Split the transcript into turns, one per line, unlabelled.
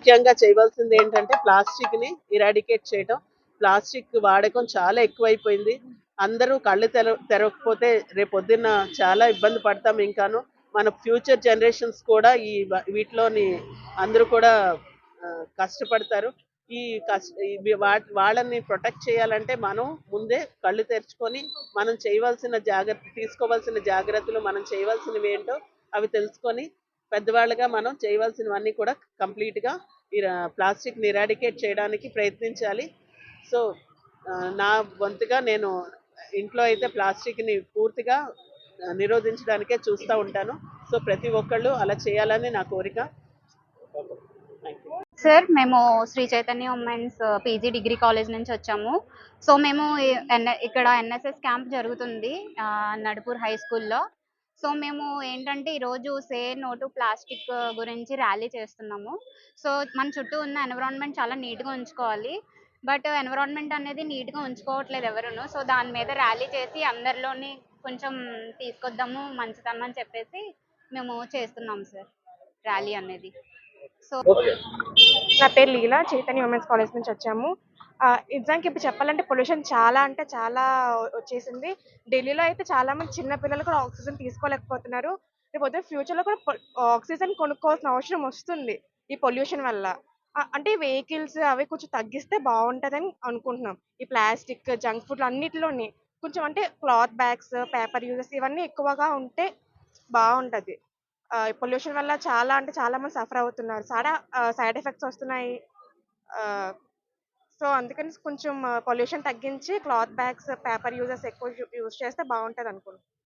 ముఖ్యంగా చేయవలసింది ఏంటంటే ప్లాస్టిక్ని ఇరాడికేట్ చేయడం ప్లాస్టిక్ వాడకం చాలా ఎక్కువైపోయింది. అందరూ కళ్ళు తెర తెరవకపోతే రేపొద్దున్న చాలా ఇబ్బంది పడతాం ఇంకాను. మన ఫ్యూచర్ జనరేషన్స్ కూడా ఈ వీటిలోని అందరూ కూడా కష్టపడతారు. ఈ కష్ట వాళ్ళని ప్రొటెక్ట్ చేయాలంటే మనం ముందే కళ్ళు తెరుచుకొని మనం చేయవలసిన జాగ్రత్త తీసుకోవాల్సిన జాగ్రత్తలు మనం చేయవలసినవి ఏంటో అవి తెలుసుకొని పెద్దవాళ్ళుగా మనం చేయవలసినవన్నీ కూడా కంప్లీట్గా ఈ ప్లాస్టిక్ నిరాడికేట్ చేయడానికి ప్రయత్నించాలి. సో నా వంతుగా నేను ఇంట్లో అయితే ప్లాస్టిక్ని పూర్తిగా నిరోధించడానికే చూస్తూ ఉంటాను. సో ప్రతి ఒక్కళ్ళు అలా చేయాలని నా కోరిక.
సార్ మేము Sri Chaitanya women's PG degree college నుంచి వచ్చాము. సో మేము ఎన్- ఇక్కడ ఎన్ఎస్ఎస్ క్యాంప్ జరుగుతుంది నడుపూర్ హై స్కూల్లో. సో మేము ఏంటంటే ఈరోజు సే నో టు ప్లాస్టిక్ గురించి ర్యాలీ చేస్తున్నాము. సో మన చుట్టూ ఉన్న ఎన్విరాన్మెంట్ చాలా నీట్గా ఉంచుకోవాలి. బట్ ఎన్విరాన్మెంట్ అనేది నీట్గా ఉంచుకోవట్లేదు ఎవరును. సో దాని మీద ర్యాలీ చేసి అందరిలోని కొంచెం తీసుకొద్దాము మంచిదమ్మని అని చెప్పేసి మేము చేస్తున్నాం సార్ ర్యాలీ అనేది. సో
నా పేరు లీలా చైతన్య ఉమెన్స్ కాలేజ్ నుంచి వచ్చాము. నిజానికి ఇప్పుడు చెప్పాలంటే పొల్యూషన్ చాలా అంటే చాలా వచ్చేసింది. ఢిల్లీలో అయితే చాలా మంది చిన్న పిల్లలు కూడా ఆక్సిజన్ తీసుకోలేకపోతున్నారు. రేపు ఫ్యూచర్లో కూడా ఆక్సిజన్ కొనుక్కోవాల్సిన అవసరం వస్తుంది ఈ పొల్యూషన్ వల్ల. అంటే అంటే వెహికల్స్ అవి కొంచెం తగ్గిస్తే బాగుంటుందని అనుకుంటున్నాం. ఈ ప్లాస్టిక్ జంక్ ఫుడ్ అన్నిటిలోని కొంచెం అంటే క్లాత్ బ్యాగ్స్ పేపర్ యూజెస్ ఇవన్నీ ఎక్కువగా ఉంటే బాగుంటుంది. పొల్యూషన్ వల్ల చాలా అంటే చాలా మంది సఫర్ అవుతున్నారు. చాలా సైడ్ ఎఫెక్ట్స్ వస్తున్నాయి. సో అందుకని కొంచెం పొల్యూషన్ తగ్గించి క్లాత్ బ్యాగ్స్ పేపర్ యూజెస్ ఎక్కువ యూజ్ చేస్తే బాగుంటుంది అనుకుంటున్నాను